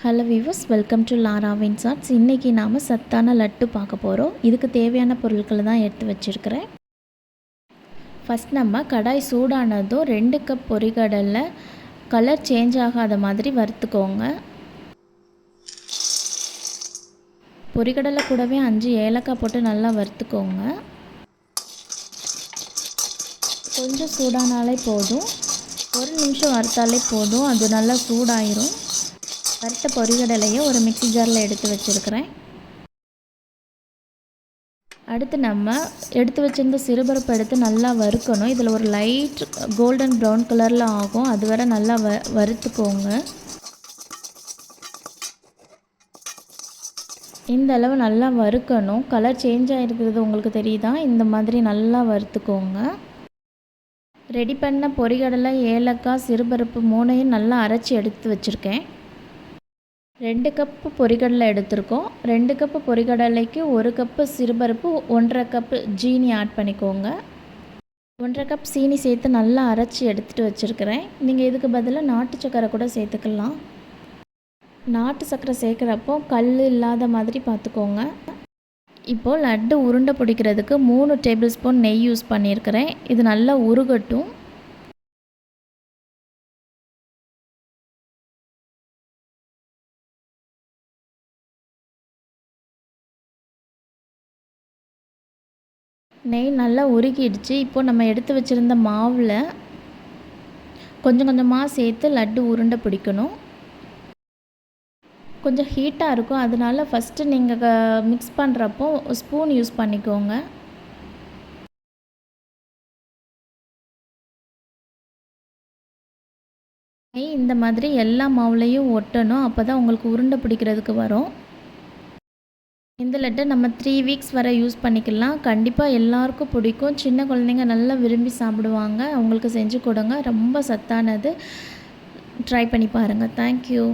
Hello viewers welcome to Lara chats இன்றைக்கி நாம் சத்தான லட்டு பார்க்க போகிறோம் இதுக்கு தேவையான பொருட்களை தான் எடுத்து வச்சுருக்கிறேன். ஃபஸ்ட் நம்ம கடாய் சூடானதும் ரெண்டு கப் பொரிகடலை கலர் சேஞ்ச் ஆகாத மாதிரி வறுத்துக்கோங்க. பொரிகடலை கூடவே அஞ்சு ஏலக்காய் போட்டு நல்லா வறுத்துக்கோங்க. கொஞ்சம் சூடானாலே போதும். ஒரு நிமிஷம் வறுத்தாலே போதும். அது நல்லா சூடாயிரும். வறுத்த பொரிகடலையை ஒரு மிக்சி ஜாரில் எடுத்து வச்சுருக்கிறேன். அடுத்து நம்ம எடுத்து வச்சிருந்த சிறுபருப்பு எடுத்து நல்லா வறுக்கணும். இதில் ஒரு லைட் கோல்டன் ப்ரௌன் கலரில் ஆகும். அது வரை நல்லா வ வறுத்துக்கோங்க. இந்த அளவு நல்லா வறுக்கணும். கலர் சேஞ்ச் ஆகிருக்கிறது உங்களுக்கு தெரியுதா? இந்த மாதிரி நல்லா வறுத்துக்கோங்க. ரெடி பண்ண பொரிகடலை ஏலக்காய் சிறுபருப்பு மூணையும் நல்லா அரைச்சி எடுத்து வச்சுருக்கேன். ரெண்டு கப்பு பொரிகடலை எடுத்திருக்கோம். ரெண்டு கப்பு பொரிகடலைக்கு ஒரு கப்பு சிறுபருப்பு ஒன்றரை கப்பு ஜீனி ஆட் பண்ணிக்கோங்க. ஒன்றரை கப் சீனி சேர்த்து நல்லா அரைச்சி எடுத்துகிட்டு வச்சுருக்கிறேன். நீங்கள் இதுக்கு பதிலாக நாட்டு சக்கரை கூட சேர்த்துக்கலாம். நாட்டு சக்கரை சேர்க்குறப்போ கல் இல்லாத மாதிரி பார்த்துக்கோங்க. இப்போது லட்டு உருண்டை பிடிக்கிறதுக்கு மூணு டேபிள் ஸ்பூன் நெய் யூஸ் பண்ணியிருக்கிறேன். இது நல்லா உருகட்டும். நெய் நல்லா உருகிடுச்சு. இப்போ நம்ம எடுத்து வச்சுருந்த மாவில் கொஞ்சம் கொஞ்சமாக சேர்த்து லட்டு உருண்டை பிடிக்கணும். கொஞ்சம் ஹீட்டாக இருக்கும். அதனால ஃபஸ்ட்டு நீங்கள் மிக்ஸ் பண்ணுறப்போ ஸ்பூன் யூஸ் பண்ணிக்கோங்க. நெய் இந்த மாதிரி எல்லா மாவுலேயும் ஒட்டணும். அப்போ தான் உங்களுக்கு உருண்டை பிடிக்கிறதுக்கு வரும். இந்த லட்டை நம்ம த்ரீ வீக்ஸ் வரை யூஸ் பண்ணிக்கலாம். கண்டிப்பாக எல்லாருக்கும் பிடிக்கும். சின்ன குழந்தைங்க நல்லா விரும்பி சாப்பிடுவாங்க. அவங்களுக்கு செஞ்சு கொடுங்க. ரொம்ப சத்தானது. ட்ரை பண்ணி பாருங்கள் தேங்க்யூ